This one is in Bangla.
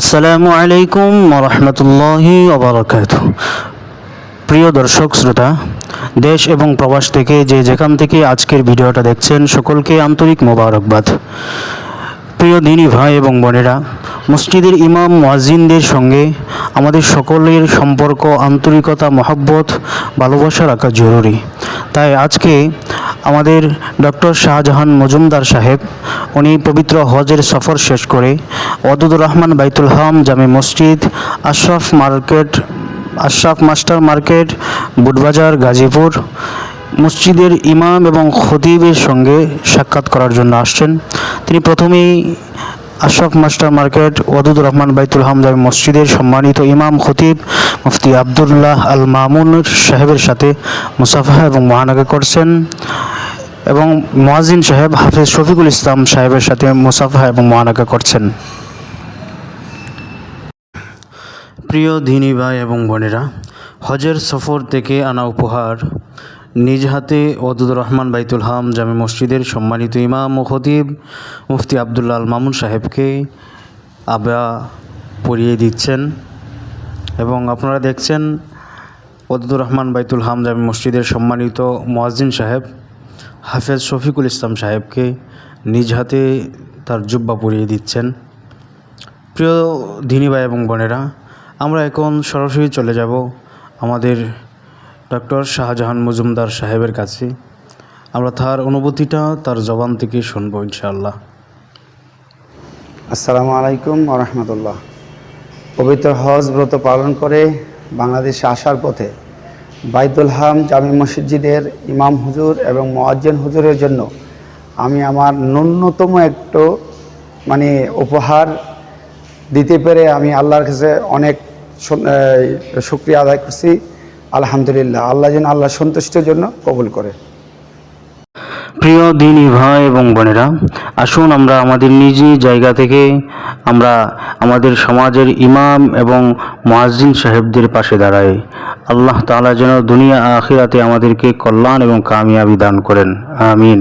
আসসালামু আলাইকুম রহমতুল্লাহি ওবরাকাত প্রিয় দর্শক, শ্রোতা, দেশ এবং প্রবাস থেকে যে যেখান থেকে আজকের ভিডিওটা দেখছেন, সকলকে আন্তরিক মোবারকবাদ। প্রিয় দিনী ভাই এবং বোনেরা, মসজিদের ইমাম মুয়াজ্জিনদের সঙ্গে আমাদের সকলের সম্পর্ক, আন্তরিকতা, মহব্বত, ভালোবাসা রাখা জরুরি। তাই আজকে আমাদের ডক্টর শাহজাহান মজুমদার সাহেব, উনি পবিত্র হজের সফর শেষ করে ওয়াদুদুর Rahman Baitul Ham Jame Masjid, Ashraf market, Ashraf master market, Butbazar, Gazipur, মসজিদের ইমাম এবং খতিবের সঙ্গে সাক্ষাৎ করার জন্য আসছেন। তিনি প্রথমেই আশরাফ মাস্টার মার্কেট ওয়াদুদুর রহমান বাইতুল হামদার মসজিদের সম্মানিত ইমাম, খতিব, মুফতি আবদুল্লাহ আল মামুন সাহেবের সাথে মুসাফা এবং মহানাগা করছেন। এবং মোয়াজিন সাহেব, হাফেজ শফিকুল ইসলাম সাহেবের সাথে মুসাফা এবং মহানাগা করছেন। প্রিয় দিনী ভাই এবং বোনেরা, হজের সফর থেকে আনা উপহার, নিজ হাতে ওদুদুর রহমান বাইতুল হাম জামে মসজিদের সম্মানিত ইমাম ও খতিব মুফতি আবদুল্লাহ আল মামুন সাহেবকে আবা পরিয়ে দিচ্ছেন এবং আপনারা দেখছেন ওদুদুর রহমান বাইতুল হাম জামে মসজিদের সম্মানিত মোয়াজ্জিন সাহেব। হাফেজ শফিকুল ইসলাম সাহেবকে নিজ হাতে তার জুব্বা পরিয়ে দিচ্ছেন। প্রিয় দিনী ভাই এবং বোনেরা, আমরা এখন সরাসরি চলে যাব আমাদের ডক্টর শাহজাহান মজুমদার সাহেবের কাছে। আমরা তার অনুভূতিটা, তার জবান থেকে শুনব ইনশাআল্লাহ। আসসালামু আলাইকুম রহমতুল্লাহ। পবিত্র হজ ব্রত পালন করে বাংলাদেশে আসার পথে বাইতুল হাম জামি মসজিদের ইমাম হুজুর এবং মোয়াজ্জেন হুজুরের জন্য আমি আমার ন্যূনতম একটু মানে উপহার দিতে পেরে আমি আল্লাহর কাছে অনেক শুক্রিয়া আদায় করছি। আলহামদুলিল্লাহ। আল্লাহ যেন আল্লাহ সন্তুষ্টির জন্য কবুল করে। প্রিয় দিনী ভাই এবং বোনেরা, আসুন আমরা আমাদের নিজ জায়গা থেকে আমরা আমাদের সমাজের ইমাম এবং মহাজিন সাহেবদের পাশে দাঁড়াই। আল্লাহ তালা যেন দুনিয়া আখিরাতে আমাদেরকে কল্যাণ এবং কামিয়াবি দান করেন। আমিন।